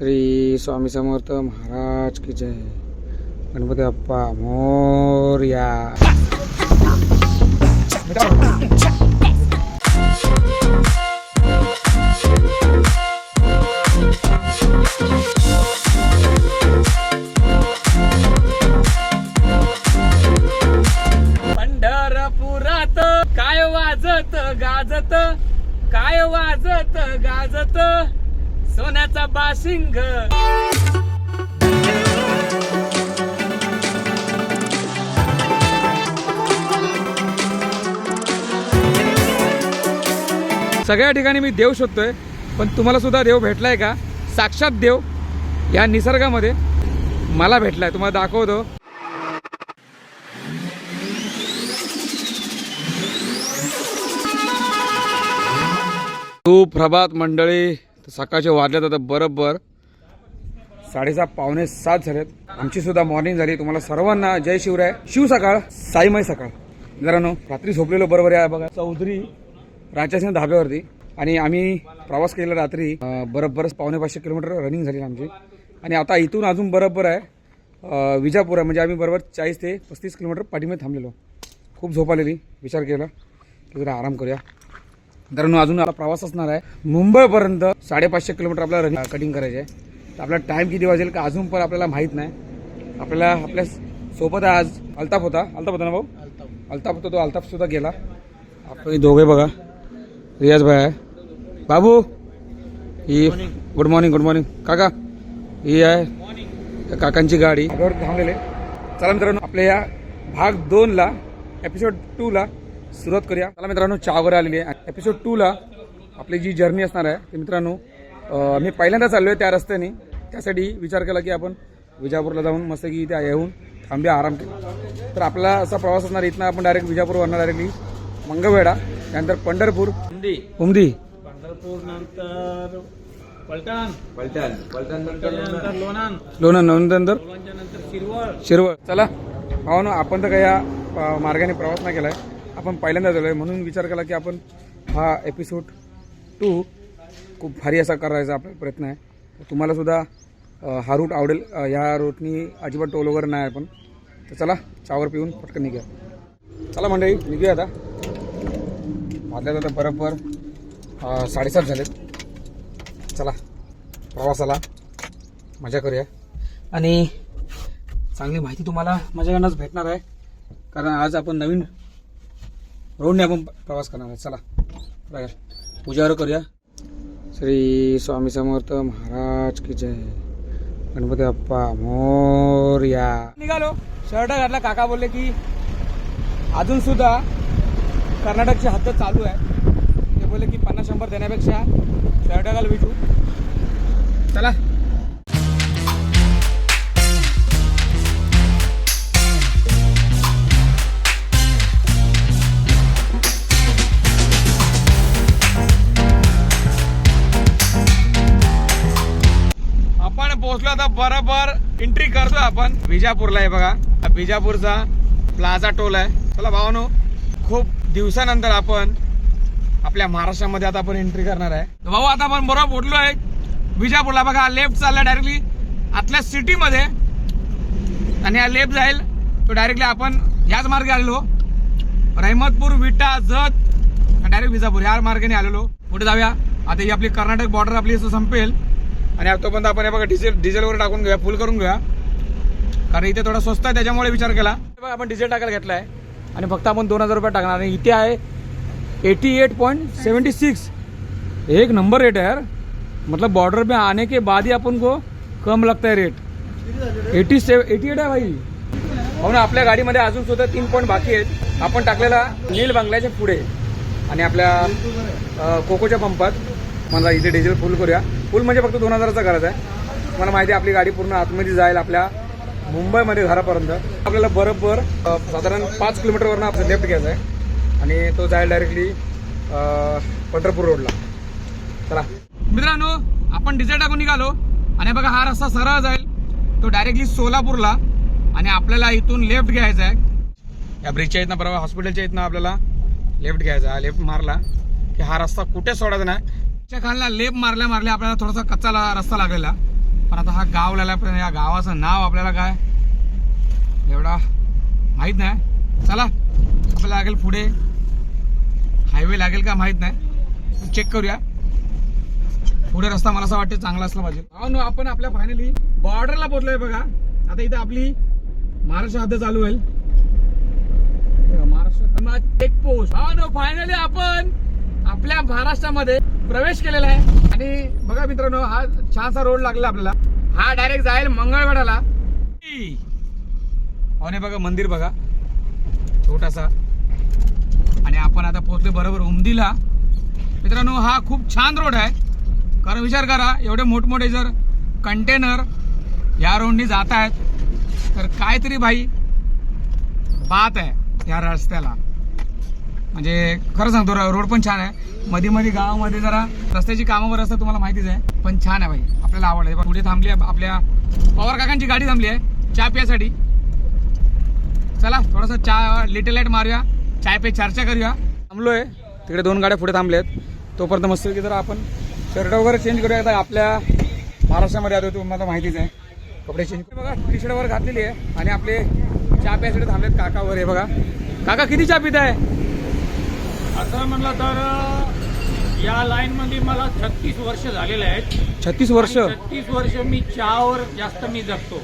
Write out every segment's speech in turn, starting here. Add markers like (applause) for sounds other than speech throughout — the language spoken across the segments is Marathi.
श्री स्वामी समर्थ महाराज की जय। गणपती अप्पा मोर्या। पंढरपुरात काय वाजत गाजत? काय वाजत गाजत? सोन्याचा बाशिंग. सगळ्या ठिकाणी मी देव शोधतोय पण तुम्हाला सुद्धा देव भेटलाय का? साक्षात देव या निसर्गामध्ये मला भेटलाय. तुम्हाला दाखवतो. सुप्रभात मंडळी. तर सकाळचे वाजल्यात आता बरोबर साडेसहा पावणे सात झालेत. आमची सुद्धा मॉर्निंग झाली. तुम्हाला सर्वांना जय शिवराय. शिव सकाळ साईमय सकाळ. जरानो रात्री झोपलेलो बरोबर आहे बघा. चौधरी राजासिंह धाब्यावरती आणि आम्ही प्रवास केलेला रात्री बरोबर पावणे पाचशे किलोमीटर रनिंग झाली आमची. आणि आता इथून अजून बरोबर आहे विजापूर. आहे म्हणजे आम्ही बरोबर चाळीस ते पस्तीस किलोमीटर पाठीमध्ये थांबलेलो. खूप झोप आलेली विचार केला. की जरा आराम करूया. कारण अजून आपला प्रवास असणार आहे. मुंबईपर्यंत साडेपाचशे किलोमीटर आपल्याला रनिंग कटिंग करायचे आहे. तर आपला टाईम किती वाजेल का अजून पण आपल्याला माहीत नाही. आपल्याला आपल्यासोबत आज अल्ताफ होता. अल्ताफ होता ना भाऊ? अल्ताफ. होता तो. अल्ताफ सुद्धा गेला. आपण दोघे बघा. रियाज भाई आहे. बाबू ही गुड मॉर्निंग गुड मॉर्निंग काका ही आहे काकांची गाडी. थांबलेले. चला मित्रांनो आपल्या या भाग दोनला एपिसोड टूला सुरुवात करूया. चला मित्रांनो चहा वगैरे आलेली आहे. एपिसोड टूला आपली जी जर्नी असणार आहे ते मित्रांनो मी पहिल्यांदा चाललो आहे त्या रस्त्याने. त्यासाठी विचार केला की आपण विजापूरला जाऊन मस्त की त्या येऊन थांब्या आराम केला तर आपला असा प्रवास असणार इथनं आपण डायरेक्ट विजापूरवरनं डायरेक्टली मंगळवेढा त्यानंतर पंढरपूर. उमदी. पंढरपूर नंतर पलटण. पलटण. पलटण नंतर लोणंद लोणंद शिरवळ. शिरवळ. चला. ना आपण तर काही या मार्गाने प्रवास नाही केलाय. आपण पहिल्यांदा झालो आहे म्हणून विचार केला की आपण हा एपिसोड टू खूप भारी असा करायचा आपला प्रयत्न आहे. तुम्हालासुद्धा हा रूट आवडेल. ह्या रूटनी अजिबात टोल वगैरे नाही आपण तर चला चावर पिऊन पटकन निघूया. चला मंडळी निघूया आता. वाजल्यात आता बरोबर साडेसात झालेत. चला प्रवासाला मजा करूया. आणि चांगली माहिती तुम्हाला माझ्याकडनंच भेटणार आहे. कारण आज आपण नवीन रोडने आपण प्रवास करणार आहे चला. पूजावर पूजा करूया. श्री स्वामी समर्थ महाराज की जय. गणपती अप्पा मोरया. निघालो. शर्ट घातला. काका बोलले की अजून सुद्धा कर्नाटकची हद्द चालू आहे. ते बोलले की पन्नास शंभर देण्यापेक्षा शर्ट घाल विचू चला. एंट्री आपण विजापूरला आहे बघा. विजापूरचा प्लाझा टोल आहे. चला भावानो खूप दिवसानंतर आपण आपल्या महाराष्ट्रामध्ये आता आपण एंट्री करणार आहे. भाऊ आता आपण बरोबर उठलो आहे. विजापूरला बघा लेफ्ट चालला डायरेक्टली आतल्या सिटीमध्ये आणि हा लेफ्ट जाईल. तो डायरेक्टली आपण याच मार्गे आलेलो. रहमतपूर विटा जत डायरेक्ट विजापूर ह्या मार्गाने आलेलो. कुठे जाऊया. आता ही आपली कर्नाटक बॉर्डर आपली असं संपेल. आणि आतापर्यंत आपण हे बघा डिझेल डिझेल वगैरे टाकून घेऊया फुल करून घेऊया. कारण इथे थोडा स्वस्त आहे त्याच्यामुळे विचार केला. आपण डिझेल टाकायला घेतलाय. आणि फक्त आपण दोन हजार रुपये टाकणार आणि इथे आहे eighty eight point seventy six एक नंबर रेट है यार. मतलब बॉर्डर पे आने के बाद ही अपन को कम लगता है rate eighty seven eighty eight आहे भाई. हो ना आपल्या गाडीमध्ये अजून सुद्धा तीन पॉईंट बाकी आहेत. आपण टाकलेला नील बंगल्याच्या पुढे. आणि आपल्या कोकोच्या पंपात. मला इथे डिझेल फुल करूया. फुल म्हणजे फक्त दोन हजाराचा गरज आहे. मला माहिती आहे आपली गाडी पूर्ण आतमध्ये जाईल. आपल्या मुंबईमध्ये घरापर्यंत. आपल्याला बरोबर साधारण पाच किलोमीटरवरनं आपलं लेफ्ट घ्यायचा आहे. आणि तो जाईल डायरेक्टली पंढरपूर रोडला. चला. मित्रांनो आपण डिझेल टाकून निघालो. आणि बघा हा रस्ता सरळ जाईल. तो डायरेक्टली सोलापूरला. आणि आपल्याला इथून लेफ्ट घ्यायचा आहे. या ब्रिजच्या इथनं बरोबर हॉस्पिटलच्या इथनं आपल्याला लेफ्ट घ्यायचा आहे. लेफ्ट मारला. की हा रस्ता कुठे सोडायचा नाही. खालला लेफ्ट मारल्या मारल्या आपल्याला थोडासा कच्चा रस्ता लागलेला. पण आता हा गाव लागला पण या गावाचं नाव आपल्याला काय? एवढा माहीत नाही. चला आपल्याला लागेल पुढे. हायवे लागेल का माहीत नाही. चेक करूया. पुढे रस्ता मला असं वाटते चांगला असला पाहिजे. अहो आपण आपल्या फायनली बॉर्डरला पोहोचलोय बघा. आता इथे आपली महाराष्ट्र हद्द चालू होईल. महाराष्ट्र चेक पोस्ट हा फायनली आपण आपल्या महाराष्ट्रामध्ये प्रवेश केलेला आहे. आणि बघा मित्रांनो हा छानसा रोड लागला आपल्याला. हा डायरेक्ट जाईल मंगळवेढाला अने बघा मंदिर बघा. छोटासा. आणि आपण आता पोहोचले बरोबर उमदीला. मित्रांनो हा खूप छान रोड आहे. कारण विचार करा एवढे मोठमोठे जर कंटेनर या रोडनी जात आहेत तर काहीतरी भाई बात आहे या रस्त्याला. म्हणजे खरं सांगतो रोड पण छान आहे. मध्ये मध्ये गावामध्ये जरा रस्त्याची कामावर असतात तुम्हाला माहितीच आहे. पण छान आहे भाई. आपल्याला आवडलं आहे. पुढे थांबली आहे आपल्या पवार काकांची गाडी थांबली आहे. चहा प्यासाठी. चला थोडासा चहा लिटल लाइट मारूया. चाय पे चर्चा करूया. थांबलोय. तिकडे दोन गाड्या पुढे थांबल्या आहेत तोपर्यंत मस्त की जरा आपण शर्ट वगैरे चेंज करूया. आता आपल्या महाराष्ट्रामध्ये आलो तुम्हाला माहितीच आहे. कपडे चेंज बघा टी शर्ट वगैरे घातलेली आहे. आणि आपले चहा प्यायसाठी थांबलेत काका वगैरे बघा. काका किती चहा पित आहे असं म्हणलं तर या लाईन मध्ये मला छत्तीस वर्ष झालेले आहेत. छत्तीस वर्ष? छत्तीस वर्ष मी चहावर जास्त मी जगतो.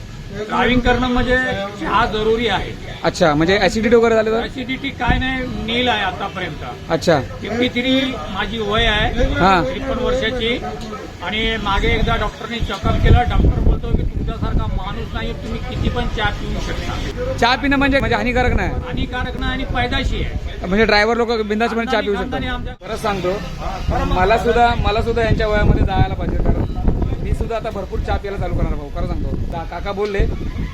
ड्रायव्हिंग करणं म्हणजे चहा जरुरी आहे. अच्छा म्हणजे ऍसिडिटी वगैरे झाले तर? ऍसिडिटी काय नाही नील आहे आतापर्यंत. अच्छा. फिफ्टी थ्री माझी वय आहे. हा. त्रेपन्न वर्षाची. आणि मागे एकदा डॉक्टरने चेकअप केलं डॉक्टर माणूस नाही तुम्ही किती पण चहा पिऊ शकता. चहा पिणं म्हणजे म्हणजे हानिकारक नाही. हानिकारक नाही आणि पैदाशी आहे. म्हणजे ड्रायव्हर लोक बिंदासपणे चहा पिऊ शकतात. खरंच सांगतो मला सुद्धा मला सुद्धा यांच्या वयामध्ये जायला पाहिजे कारण मी सुद्धा आता भरपूर चहा प्यायला चालू करणार भाऊ खरं सांगतो. का- काका बोलले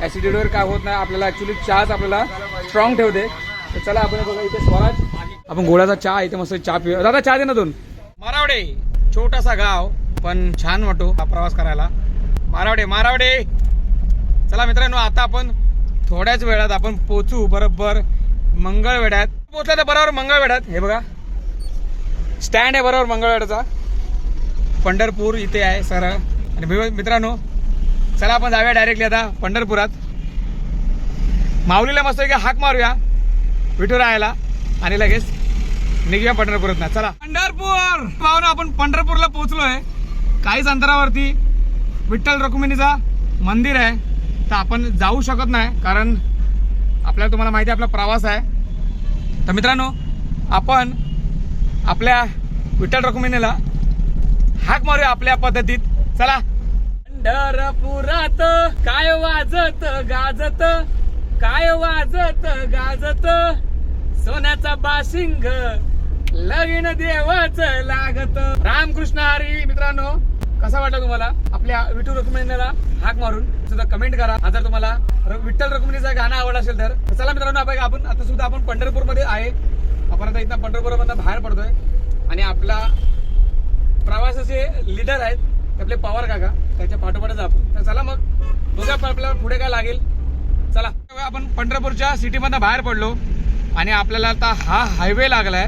ऍसिडिटीवर काय होत नाही आपल्याला ऍक्च्युली चहाच आपल्याला स्ट्रॉंग ठेवते. तर चला आपण बघा इथे स्वराज. आपण गोळ्याचा चहा इथे मस्त चहा पिऊ दादा चहा दे ना दोन. मारावडे छोटासा गाव पण छान वाटतो हा प्रवास करायला. मारावडे मारावडे! चला मित्रांनो आता आपण थोड्याच वेळात आपण पोचू बरोबर? मंगळवेढ्यात. पोचला तर बरोबर मंगळवेढ्यात हे बघा. स्टँड आहे बरोबर मंगळवेढ्याचा. पंढरपूर इथे आहे सर. आणि मित्रांनो चला आपण जाऊया डायरेक्टली आता पंढरपुरात. माऊलीला मस्त की हाक मारूया. विठुरायाला आणि लगेच निघूया पंढरपुरात ना चला. पंढरपूर! पाहून आपण पंढरपूरला पोहोचलोय काहीच अंतरावरती. विठ्ठल रुक्मिणीचा मंदिर आहे. तर आपण जाऊ शकत नाही कारण आपल्याला तुम्हाला माहिती आहे आपला प्रवास आहे. तर मित्रांनो आपण आपल्या विठ्ठल रुक्मिणीला हाक मारूया आपल्या पद्धतीत. चला. पंढरपुरात काय वाजत गाजत? काय वाजत गाजत? सोन्याचा बाशिंग लगीन देवाच लागत. रामकृष्ण हरी मित्रांनो. कसा वाटला तुम्हाला आपल्या विठू रुक्मिणीला हाक मारून? सुद्धा कमेंट करा. हा जर तुम्हाला विठ्ठल रुक्मिणीचं गाणं आवड असेल तर चला मित्रांनो आपण आपण आता सुद्धा आपण पंढरपूरमध्ये आहे. आपण आता इथं पंढरपूरमधनं बाहेर पडतोय. आणि आपला प्रवासाचे लीडर आहेत ते आपले पवार काका. त्याच्या पाठोपाठच आपण. तर चला मग बघा पण आपल्याला पुढे काय लागेल. चला. आपण पंढरपूरच्या सिटीमधनं बाहेर पडलो. आणि आपल्याला आता हा हायवे लागलाय.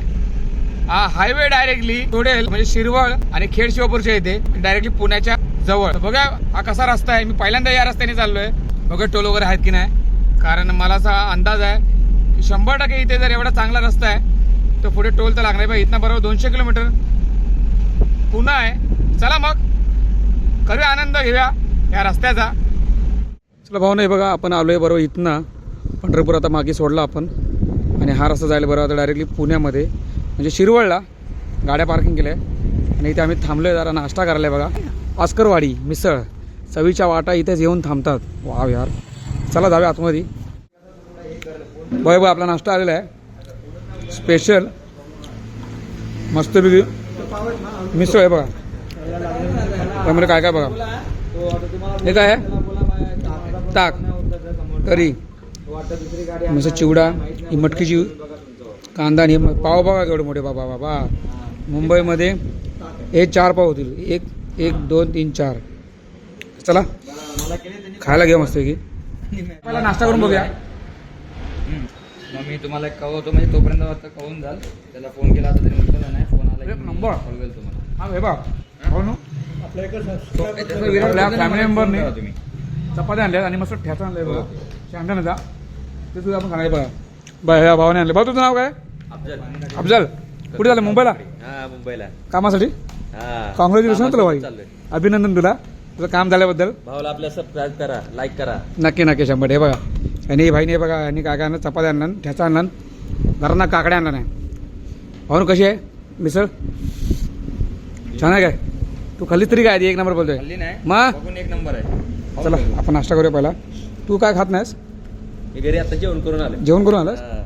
हा हायवे डायरेक्टली तोडेल म्हणजे शिरवळ आणि खेड शिवपूरच्या इथे डायरेक्टली पुण्याच्या जवळ. बघा हा कसा रस्ता आहे. मी पहिल्यांदा या रस्त्याने चाललोय. बघा टोल वगैरे आहेत की नाही. कारण मला असा अंदाज आहे की शंभर टक्के इथे जर एवढा चांगला रस्ता आहे तर पुढे टोल तर लागणार पाहिजे इथनं बरोबर दोनशे किलोमीटर. पुन्हा आहे. चला मग. करूया आनंद घेऊया या रस्त्याचा. चला भाऊ नाही बघा आपण आलोय बरोबर इथनं. पंढरपूर आता मागे सोडला आपण. आणि हा रस्ता जायला बरोबर आता डायरेक्टली पुण्यामध्ये. म्हणजे शिरवळला गाड्या पार्किंग केल्या. आणि इथे आम्ही थांबलोय जरा नाश्ता करायला बघा. आस्करवाडी मिसळ चवीच्या वाटा इथेच येऊन थांबतात. वाव यार. चला जाऊया आतमध्ये. बघ बघ आपला नाश्ता आलेला आहे. स्पेशल मस्तपैकी मिसळ आहे बघा. त्यामध्ये काय काय बघा. हे काय आहे? ताक. करी मस्त चिवडा ही मटकीची कांदा आणि हे पाव बघा केवढे मोठे बाबा बाबा. मुंबईमध्ये हे चार पाव होतील. एक एक दोन तीन चार. चला. खायला घ्या मस्त की पहिला नाश्ता करून बघूया. मग मी तुम्हाला एक कळवतो म्हणजे तोपर्यंत आता कळून जाल. त्याला फोन केला आता तरी उचलला नाही फोन आला एक नंबर. कॉल केला तुम्हाला. हा हे बघ. हो? ना. आपल्या फॅमिली मेंबरने तुम्ही. चपात्या आणल्या आणि मस्त ठ्याचा आणलाय बघा. शेंगदाण्याचा ते सुद्धा आपण सांगायला बघा. बा ह्या भावाने आणले. भाऊ तुझं नाव काय? अफजल. कुठे झालं? मुंबईला? हा मुंबईला. कामासाठी? हा. कॉंग्रॅच्युलेशन तुला भाई. अभिनंदन तुला. तुझं काम झाल्याबद्दल. भाऊला आपल्या सबस्क्राईब करा लाईक करा. नक्की नक्की शंभर. हे बघा आणि भाईने बघा यांनी काय काय आणलं चपात्या आणलं ठ्याचा आणला घरांना काकड्या आणला नाही भाऊ कशी आहे? मिसळ? छान आहे काय? तू खाल्ली तरी काय एक नंबर बोलतोय. मग? एक नंबर आहे. चला आपण नाश्ता करूया पहिला. तू काय खात नाहीस? मी घरी आता जेवण करून आलो जेवण करून आलास? हा.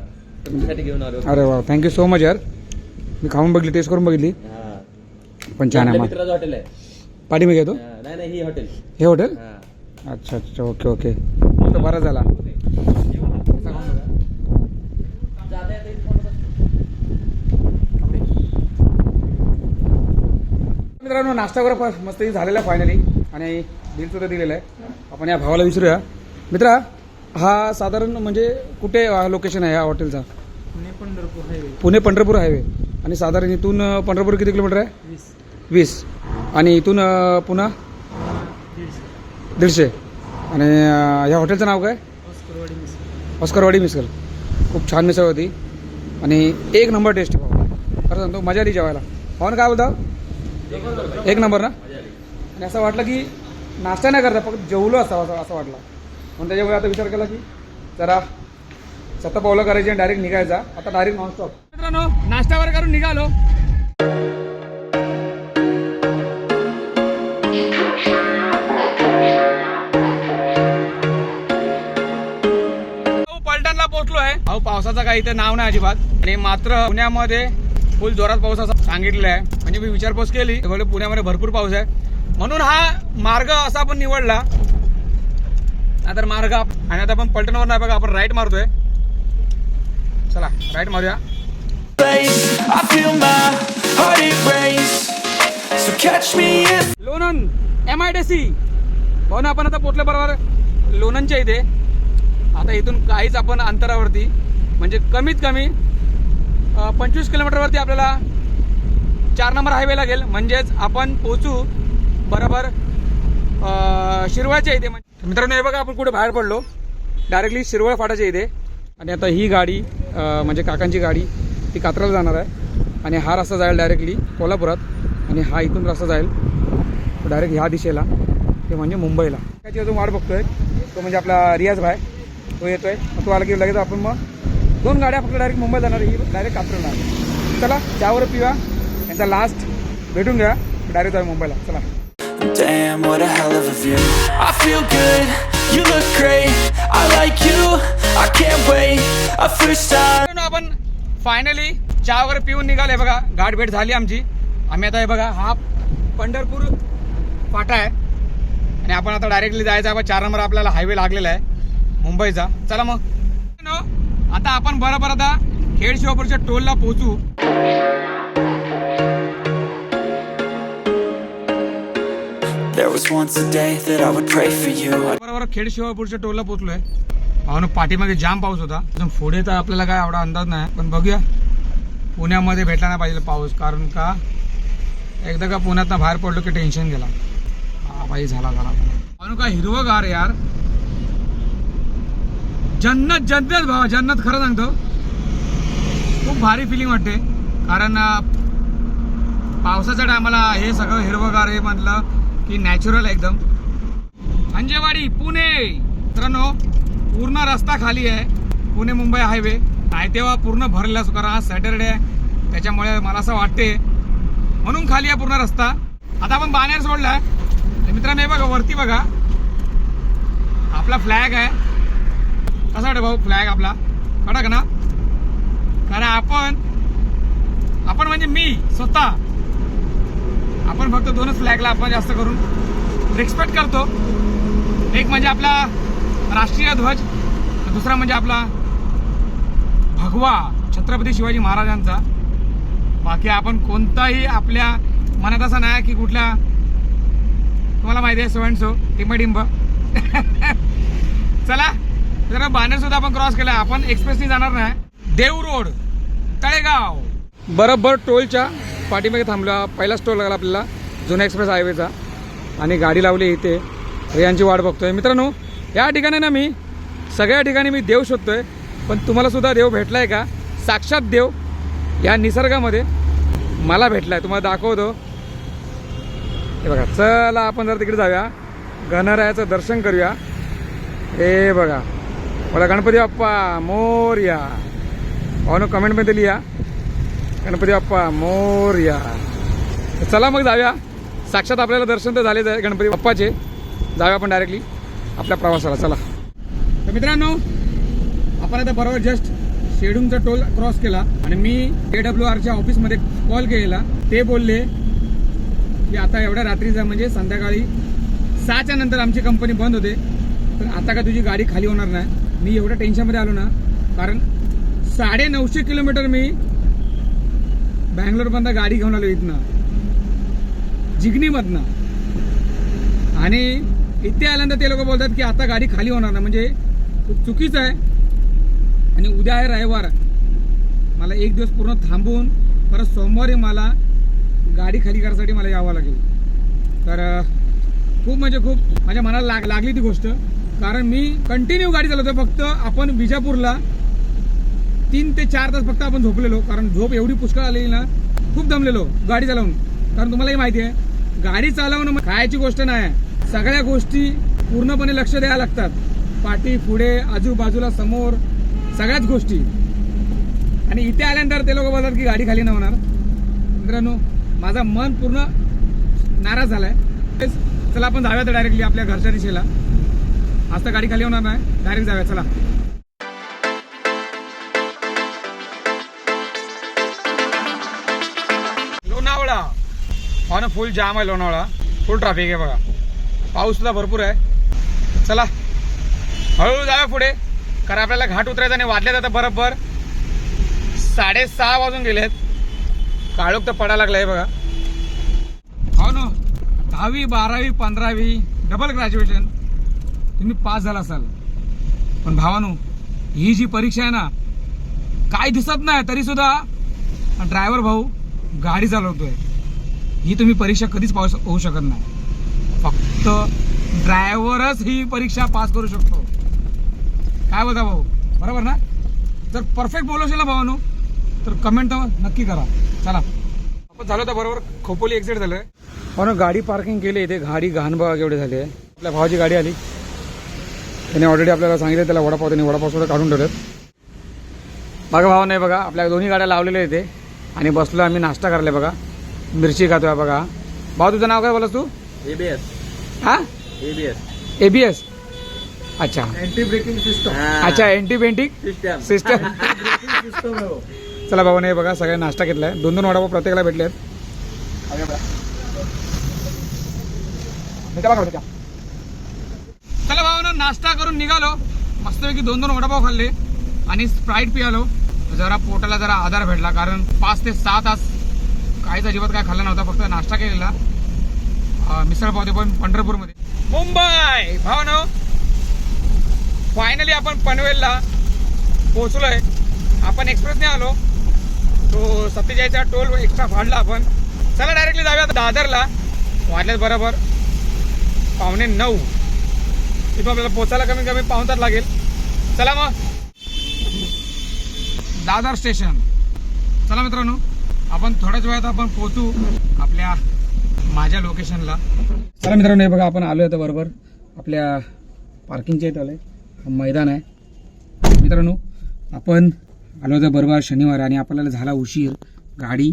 तुमच्यासाठी घेऊन आलो. अरे वा थँक्यू सो मच यार. मी खाऊन बघितली टेस्ट करून बघितली. हा. पण छान आहे आपल्या मग मित्राचं हॉटेल आहे. पाठी मी घेतो हा, नाही नाही ही हॉटेल हे हॉटेल हा. अच्छा अच्छा ओके ओके तो बरा झाला. मित्रांनो नाश्ता वगैरे फ- मस्त झालेला फायनली आणि बिल सुद्धा दिलेलं आहे. आपण या भावाला विचारूया. मित्रा हा साधारण म्हणजे कुठे लोकेशन आहे या हॉटेलचा पुणे पंढरपूर हायवे. पुणे पंढरपूर हायवे. आणि साधारण इथून पंढरपूर किती किलोमीटर आहे? वीस. आणि इथून पुन्हा? दीडशे. आणि अं, या हॉटेलचं नाव काय? ऑस्करवाडी मिसळ. मिसळ. खूप छान मिसळ होती. आणि एक नंबर टेस्ट आहे भाऊ खरं सांगतो मजा आली जेवायला. हो ना काय बोलता? एक नंबर ना? आणि असं वाटलं की नाश्ता नाही करता फक्त जेवलो असावं असं असं वाटलं. म्हणून त्याच्यामुळे आता विचार केला की जरा सत्ता पावलं करायची आणि डायरेक्ट निघायचा. आता डायरेक्ट नॉनस्टॉप मित्रांनो नाश्ता वगैरे करून निघालो. पलटणला पोहोचलो आहे. अहो पावसाचं काही इथे नाव नाही अजिबात. आणि मात्र पुण्यामध्ये फुल जोरात पाऊस असं सांगितलेलं आहे म्हणजे मी विचारपूस केली. पुण्यामध्ये भरपूर पाऊस आहे. म्हणून हा मार्ग असा आपण निवडला. तर मार्ग आणि आता आपण पलटणवर नाही बघा आपण राईट मारतोय. चला right मारूया. Lonand M I D C भाऊ ना आपण आता पोचल्या बरोबर लोणनच्या इथे. आता इथून काहीच आपण अंतरावरती म्हणजे कमीत कमी पंचवीस किलोमीटरवरती आपल्याला चार नंबर हायवे लागेल. म्हणजेच आपण पोचू बरोबर शिरवळच्या इथे. म्हणजे मित्रांनो हे बघा आपण कुठे बाहेर पडलो. डायरेक्टली शिरवळ फाटाच्या इथे. आणि आता ही गाडी म्हणजे काकांची गाडी ती कात्राला जाणार आहे. आणि हा रस्ता जाईल डायरेक्टली कोल्हापुरात आणि हा इथून रस्ता जाईल डायरेक्ट ह्या दिशेला ते म्हणजे मुंबईला. त्याची अजून वाट बघतोय. तो म्हणजे आपला रियाज भाय तो येतोय. तो आला की लगेच आपण मग दोन गाड्या फक्त डायरेक्ट मुंबईला जाणार ही डायरेक्ट कात्रला. चला त्यावर पिवा यांचा लास्ट भेटून घ्या. डायरेक्ट जाऊ मुंबईला. चला. Damn, what a hell of a view. I feel good, you look great. I like you, I can't wait. A first time. मित्रांनो, आपण फायनली चहा वगैरे पिऊन निघाले बघा. गाठ भेट झाली आमची. आम्ही आता हे बघा हा पंढरपूर फाटा आहे. आणि आपण आता डायरेक्टली जायचं आहे. चार नंबर आपल्याला हायवे लागलेला आहे मुंबईचा. चला मग. मित्रांनो, आता आपण बरोबर आता खेड शिवापूरच्या टोलला पोहोचू. There was once a day that I would pray for you. बरोबर खेड शिवापूरच्या टोलला पोहोचलोय. भावनो पाठीमागे जाम पाऊस होता. अजून पुढे तर आपल्याला काय एवढा अंदाज नाही. पण बघूया. पुण्यामध्ये भेटला नाही पाहिजे पाऊस कारण का? एकदा का पुण्यात बाहेर पडलो की टेन्शन गेला. हा बाई झाला झाला म्हणून का हिरवगार यार. जन्नत जन्नत भावा जन्नत खरं सांगतो. खूप भारी फिलिंग वाटते. कारण पावसाच्या टायमाला हे सगळं हिरवगार हे म्हटलं की नॅचरल एकदम. अंजेवाडी पुणे. मित्रांनो पूर्ण रस्ता खाली आहे. पुणे मुंबई हायवे. आहे तेव्हा पूर्ण भरलेला असतो. कारण आज सॅटरडे आहे. त्याच्यामुळे मला असं वाटते. म्हणून खाली आहे पूर्ण रस्ता. आता आपण बाण्यार सोडलाय आणि मित्रांनो हे बघा वरती बघा. आपला फ्लॅग आहे. कसा वाटतं भाऊ फ्लॅग आपला? कडक ना? कारण आपण आपण म्हणजे मी स्वतः. आपण फक्त दोनच फ्लॅगला आपण जास्त करून रिस्पेक्ट करतो. एक म्हणजे आपला राष्ट्रीय ध्वज दुसरा म्हणजे आपला भगवा छत्रपती शिवाजी महाराजांचा. बाकी आपण कोणताही आपल्या मनात असं नाही की कुठल्या तुम्हाला माहिती आहे सो अँड सो टिंबडिंब. (laughs) चला जरा बाणेर सुद्धा आपण क्रॉस केला. आपण एक्सप्रेसनी जाणार नाही. देव रोड तळेगाव. बरोबर टोलच्या पाठीमागे थांबला. पहिलाच टोल लागला आपल्याला जुना एक्सप्रेस हायवेचा आणि गाडी लावली इथे. रियांची वाट बघतोय. मित्रांनो या ठिकाणी ना मी सगळ्या ठिकाणी मी देव शोधतो आहे पण तुम्हालासुद्धा देव भेटला आहे का? साक्षात देव या निसर्गामध्ये मला भेटला आहे तुम्हाला दाखवतो. हे बघा चला आपण जर तिकडे जाऊया. गणरायाचं दर्शन करूया. हे बघा मला गणपती बाप्पा मोर्या. भावनो कमेंटमध्ये लिहा. गणपती बाप्पा मोर्या. चला मग जाऊया. साक्षात आपल्याला दर्शन तर झालेच आहे गणपती बाप्पाचे. जाऊया आपण डायरेक्टली आपल्या प्रवासाला चला. तर मित्रांनो आपण आता बरोबर जस्ट शेडूंगचा टोल क्रॉस केला आणि मी ए डब्ल्यू आरच्या ऑफिसमध्ये कॉल केलेला. ते बोलले की आता एवढ्या रात्रीचा म्हणजे संध्याकाळी सहाच्या नंतर आमची कंपनी बंद होते. तर आता का तुझी गाडी खाली होणार नाही? मी एवढ्या टेन्शनमध्ये आलो ना कारण साडे नऊशे किलोमीटर मी बँगलोरपर्यंत गाडी घेऊन आलो इथनं. जिग्नीमधनं. आणि इथे आल्यानंतर ते लोक बोलतात की आता गाडी खाली होणार ना म्हणजे खूप चुकीचं आहे. आणि उद्या आहे रविवार. मला एक दिवस पूर्ण थांबून परत सोमवारी मला गाडी खाली करायसाठी मला यावं लागेल. तर खूप म्हणजे खूप माझ्या मनाला लाग लागली ती गोष्ट. कारण मी कंटिन्यू गाडी चालवतो फक्त आपण विजापूरला तीन ते चार तास फक्त आपण झोपलेलो. कारण झोप एवढी पुष्कळ आलेली ना खूप दमलेलो गाडी चालवून. कारण तुम्हालाही माहिती आहे गाडी चालवणं मग खायची गोष्ट नाही. आहे सगळ्या गोष्टी पूर्णपणे लक्ष द्यायला लागतात. पाठी पुढे आजूबाजूला समोर सगळ्याच गोष्टी. आणि इथे आल्यानंतर ते लोक बोलतात की गाडी खाली न होणार. मित्रांनो माझा मन पूर्ण नाराज झालाय. तेच चला आपण जाऊया तर डायरेक्टली आपल्या घरच्या दिशेला. आज तर गाडी खाली होणार नाही. डायरेक्ट जाऊया चला. लोणावळा. हो ना फुल जाम आहे लोणावळा. फुल ट्रॅफिक आहे बघा. पाऊससुद्धा भरपूर आहे. चला हळूहळू जाऊया पुढे. कारण आपल्याला घाट उतरायचा आणि वाजले जातं बरोबर. साडेसहा वाजून गेलेत. काळोख तर पडायला लागलाय बघा. हो ना दहावी बारावी पंधरावी डबल ग्रॅज्युएशन तुम्ही पास झाला असाल. पण भावानो ही जी परीक्षा आहे ना काय दिसत नाही तरी सुद्धा ड्रायव्हर भाऊ गाडी चालवतोय. ही तुम्ही परीक्षा कधीच पाऊस होऊ शकत नाही. फक्त ड्रायव्हरच ही परीक्षा पास करू शकतो. काय बोलता भाऊ? बरोबर ना? जर परफेक्ट बोलू असेल ना भावानो तर कमेंट नक्की करा. चला. आपण झालं तर बरोबर खोपोली एक्झिट झालंय पण गाडी पार्किंग केली इथे. गाडी घाणबाग एवढे केवढी झाली आहे. आपल्या भावाची गाडी आली. त्याने ऑलरेडी आपल्याला सांगितलं त्याला वडापाव त्याने वडापाव सुद्धा काढून ठेवलेत. बघा भाव नाही बघा. आपल्या दोन्ही गाड्या लावलेल्या इथे. आणि बसलो आम्ही नाश्ता करायला बघा. मिरची खातोय बघा. भाऊ तुझं नाव काय बोलास तू? एबीएस हा? एबीएस एबीएस अच्छा. अँटी ब्रेकिंग सिस्टम अच्छा एंटी बेंटिक सिस्टम सिस्टम सिस्टम चला भाऊ नाही बघा सगळ्या नाश्ता घेतलाय. दोन दोन वडापाव प्रत्येकाला भेटलेत. चला भाऊ नाश्ता करून निघालो. मस्तपैकी दोन दोन वडापाव खाल्ले आणि स्प्राईट पियालो. जरा पोटाला जरा आधार भेटला कारण पाच ते सहा तास काहीच अजिबात काय खाल्ला नव्हता फक्त नाश्ता केलेला. मिसळ पावते पण पंढरपूरमध्ये. मुंबई! भावनो फायनली आपण पनवेलला पोहोचलोय. आपण एक्सप्रेसने आलो. तो सत्तेचाळीसचा टोल एक्स्ट्रा फाडला आपण. चला डायरेक्टली जाऊया दादरला. वाजल्यात बरोबर. पावणे नऊ. तिथून आपल्याला पोचायला कमीत कमी पाऊन तास लागेल. चला मग. दादर स्टेशन चला मित्रांनो आपण थोड्याच वेळात आपण पोहोचू आपल्या माझ्या लोकेशनला चला मित्रांनो हे बघा आपण आलो आता बरोबर. आपल्या पार्किंगच्या इथं आलं आहे मैदान आहे. मित्रांनो आपण आलो होतो बरोबर शनिवार आणि आपल्याला झाला उशीर. गाडी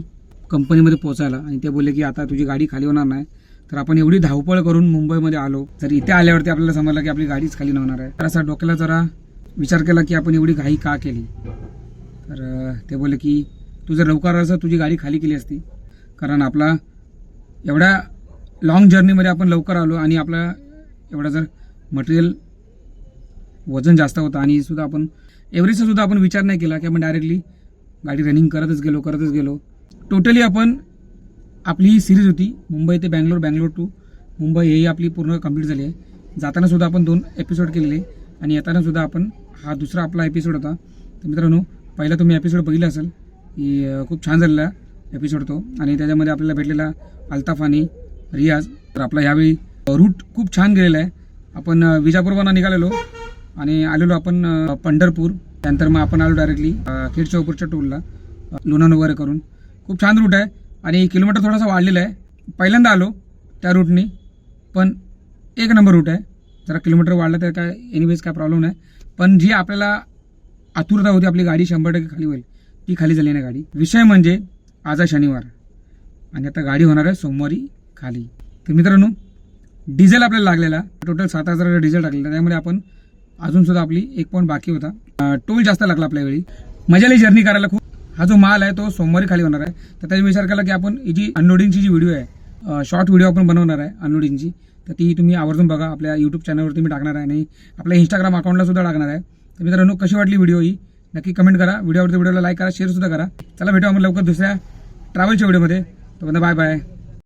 कंपनीमध्ये पोहोचायला आणि ते बोलले की आता तुझी गाडी खाली होणार नाही. तर आपण एवढी धावपळ करून मुंबईमध्ये आलो. जर इथे आल्यावरती आपल्याला समजलं की आपली गाडीच खाली नव्हणार आहे. तर असा डोक्याला जरा विचार केला की आपण एवढी घाई का केली? तर ते बोलले की तू जर लवकर असं तुझी गाडी खाली केली असती. कारण आपला एवढ्या लॉंग जर्नीमध्ये आपण लवकर आलो आणि आपला एवढा जर मटेरियल वजन जास्त होतं आणि सुद्धा आपण एव्हरेजचा सुद्धा आपण विचार नाही केला की आपण डायरेक्टली गाडी रनिंग करतच गेलो करतच गेलो. टोटली आपण आपली ही सिरीज होती मुंबई ते बँगलोर बँगलोर टू मुंबई हेही आपली पूर्ण कंप्लीट झाली आहे. जाताना सुद्धा आपण दोन एपिसोड केलेले आणि येताना सुद्धा आपण हा दुसरा आपला एपिसोड होता. तर मित्रांनो पहिला तुम्ही एपिसोड बघितला असेल की खूप छान झालेला. एपिसोड तो. आणि त्याच्यामध्ये आपल्याला भेटलेला अल्ताफ आणि रियाज. तर आपला ह्यावेळी रूट खूप छान गेलेला आहे. आपण अ, निघालेलो आणि आलेलो आपण पंढरपूर. त्यानंतर मग आपण आलो डायरेक्टली खेड चौपूरच्या टोलला अ, वगैरे करून. खूप छान रूट आहे आणि किलोमीटर थोडासा वाढलेला आहे. पहिल्यांदा आलो त्या रूटनी पण एक नंबर रूट आहे. जरा किलोमीटर वाढलं तर काय एनिवेज काय प्रॉब्लेम नाही. पण जी आपल्याला आतुरता होती आपली गाडी शंभर टक्के खाली होईल. ती खाली झाली नाही गाडी. विषय म्हणजे आज आहे शनिवार आणि आता गाडी होणार आहे सोमवारी खाली. तर मित्रांनो डिझेल आपल्याला लागलेला. टोटल सात हजार डिझेल टाकलेला. त्यामुळे आपण अजून सुद्धा आपली एक पॉईंट बाकी होता. टोल जास्त लागला आपल्या वेळी. मजाली जर्नी करायला खूप हा जो माल आहे तो सोमवारी खाली होणार आहे. तर त्याचा विचार केला की आपण ही जी अनलोडिंगची जी व्हिडिओ आहे शॉर्ट व्हिडिओ आपण बनवणार आहे अनलोडिंगची तर ती तुम्ही आवर्जून बघा. आपल्या यूट्यूब चॅनलवरती मी टाकणार आहे आणि आपल्या इंस्टाग्राम अकाउंटला सुद्धा टाकणार आहे. तर मित्रांनो कशी वाटली व्हिडिओ ही? नक्की कमेंट करा. व्हिडिओवरती व्हिडिओला लाईक करा. शेअर सुद्धा करा. चला भेटू आपण लवकर दुसऱ्या ट्रॅव्हलच्या व्हिडिओमध्ये. तोपर्यंत बाय बाय.